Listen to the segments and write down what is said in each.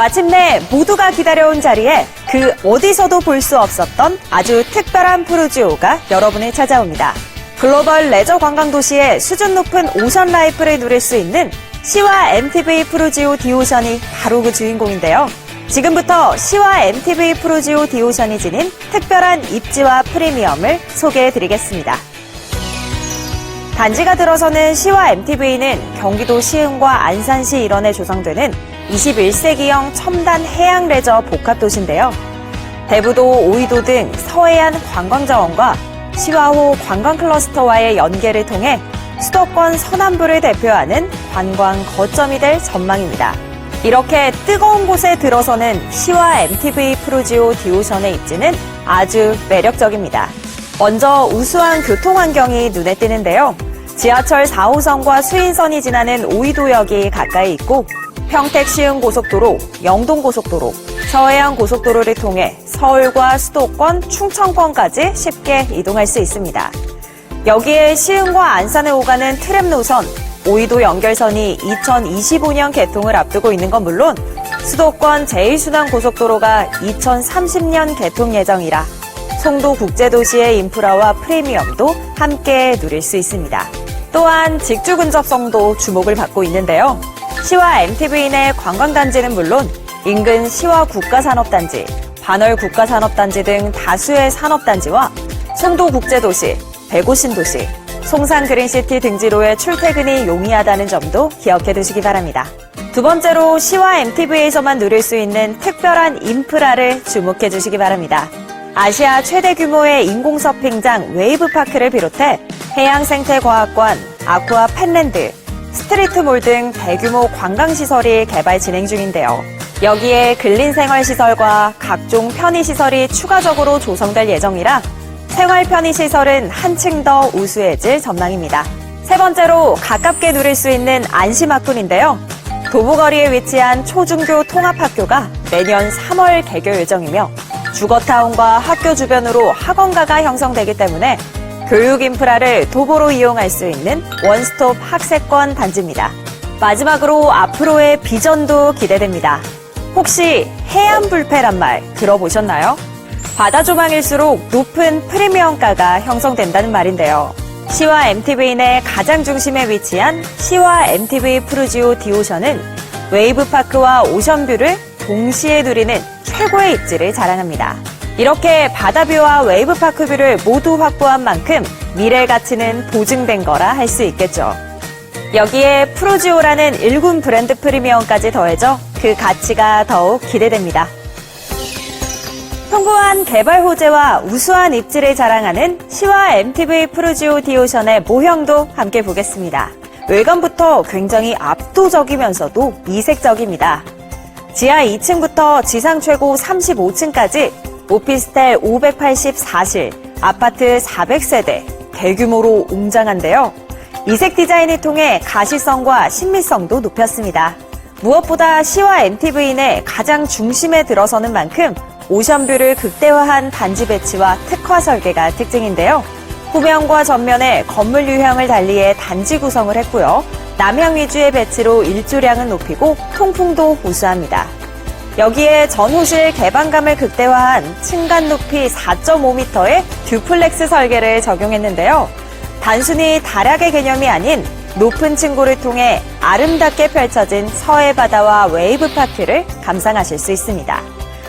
마침내 모두가 기다려온 자리에 그 어디서도 볼 수 없었던 아주 특별한 프로지오가 여러분을 찾아옵니다. 글로벌 레저 관광 도시의 수준 높은 오션 라이프를 누릴 수 있는 시와 MTV 프로지오 디오션이 바로 그 주인공인데요. 지금부터 시와 MTV 프로지오 디오션이 지닌 특별한 입지와 프리미엄을 소개해 드리겠습니다. 단지가 들어서는 시와 MTV는 경기도 시흥과 안산시 일원에 조성되는 21세기형 첨단 해양 레저 복합도시인데요. 대부도, 오이도 등 서해안 관광자원과 시와호 관광 클러스터와의 연계를 통해 수도권 서남부를 대표하는 관광 거점이 될 전망입니다. 이렇게 뜨거운 곳에 들어서는 시와 MTV 프로지오 디오션의 입지는 아주 매력적입니다. 먼저 우수한 교통 환경이 눈에 띄는데요. 지하철 4호선과 수인선이 지나는 오이도역이 가까이 있고 평택 시흥 고속도로, 영동 고속도로, 서해안 고속도로를 통해 서울과 수도권, 충청권까지 쉽게 이동할 수 있습니다. 여기에 시흥과 안산을 오가는 트램 노선, 오이도 연결선이 2025년 개통을 앞두고 있는 건 물론 수도권 제1순환 고속도로가 2030년 개통 예정이라 송도 국제도시의 인프라와 프리미엄도 함께 누릴 수 있습니다. 또한 직주 근접성도 주목을 받고 있는데요. 시와 MTV 내 관광단지는 물론 인근 시와 국가산업단지, 반월 국가산업단지 등 다수의 산업단지와 송도 국제도시, 백오신도시, 송산 그린시티 등지로의 출퇴근이 용이하다는 점도 기억해 두시기 바랍니다. 두 번째로 시와 MTV에서만 누릴 수 있는 특별한 인프라를 주목해 주시기 바랍니다. 아시아 최대 규모의 인공 서핑장 웨이브파크를 비롯해 해양생태과학관, 아쿠아 펜랜드, 스트리트몰 등 대규모 관광시설이 개발 진행 중인데요. 여기에 근린생활시설과 각종 편의시설이 추가적으로 조성될 예정이라 생활 편의시설은 한층 더 우수해질 전망입니다. 세 번째로 가깝게 누릴 수 있는 안심학군인데요. 도보거리에 위치한 초중교 통합학교가 내년 3월 개교 예정이며 주거타운과 학교 주변으로 학원가가 형성되기 때문에 교육 인프라를 도보로 이용할 수 있는 원스톱 학세권 단지입니다. 마지막으로 앞으로의 비전도 기대됩니다. 혹시 해안 불패란 말 들어보셨나요? 바다 조망일수록 높은 프리미엄가가 형성된다는 말인데요. 시와 MTV 내 가장 중심에 위치한 시와 MTV 프루지오 디오션은 웨이브파크와 오션뷰를 동시에 누리는 최고의 입지를 자랑합니다. 이렇게 바다뷰와 웨이브파크뷰를 모두 확보한 만큼 미래 가치는 보증된 거라 할 수 있겠죠. 여기에 프로지오라는 일군 브랜드 프리미엄까지 더해져 그 가치가 더욱 기대됩니다. 풍부한 개발 호재와 우수한 입지를 자랑하는 시와 MTV 프로지오 디오션의 모형도 함께 보겠습니다. 외관부터 굉장히 압도적이면서도 이색적입니다. 지하 2층부터 지상 최고 35층까지 오피스텔 584실, 아파트 400세대, 대규모로 웅장한데요. 이색 디자인을 통해 가시성과 신미성도 높였습니다. 무엇보다 시와 MTV 내 가장 중심에 들어서는 만큼 오션뷰를 극대화한 단지 배치와 특화 설계가 특징인데요. 후면과 전면에 건물 유형을 달리해 단지 구성을 했고요. 남향 위주의 배치로 일조량은 높이고 통풍도 우수합니다. 여기에 전호실 개방감을 극대화한 층간 높이 4.5m의 듀플렉스 설계를 적용했는데요. 단순히 다락의 개념이 아닌 높은 층고를 통해 아름답게 펼쳐진 서해 바다와 웨이브 파크를 감상하실 수 있습니다.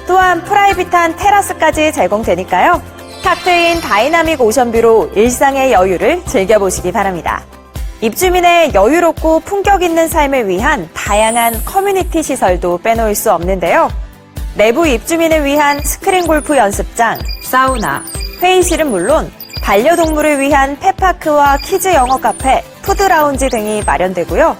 또한 프라이빗한 테라스까지 제공되니까요. 탁 트인 다이나믹 오션뷰로 일상의 여유를 즐겨보시기 바랍니다. 입주민의 여유롭고 품격 있는 삶을 위한 다양한 커뮤니티 시설도 빼놓을 수 없는데요. 내부 입주민을 위한 스크린 골프 연습장, 사우나, 회의실은 물론 반려동물을 위한 펫파크와 키즈 영어 카페, 푸드 라운지 등이 마련되고요.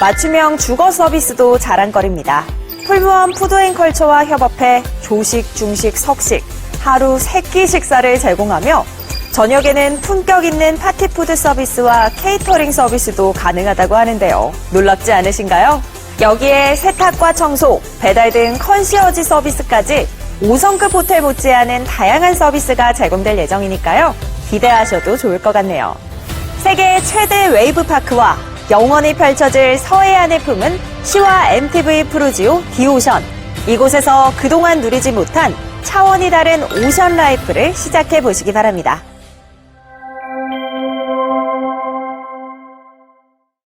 맞춤형 주거 서비스도 자랑거리입니다. 풀무원 푸드앤컬처와 협업해 조식, 중식, 석식, 하루 세끼 식사를 제공하며 저녁에는 품격 있는 파티푸드 서비스와 케이터링 서비스도 가능하다고 하는데요. 놀랍지 않으신가요? 여기에 세탁과 청소, 배달 등 컨시어지 서비스까지 5성급 호텔 못지않은 다양한 서비스가 제공될 예정이니까요. 기대하셔도 좋을 것 같네요. 세계 최대 웨이브 파크와 영원히 펼쳐질 서해안의 품은 시와 MTV 프로지오 디오션 이곳에서 그동안 누리지 못한 차원이 다른 오션 라이프를 시작해 보시기 바랍니다.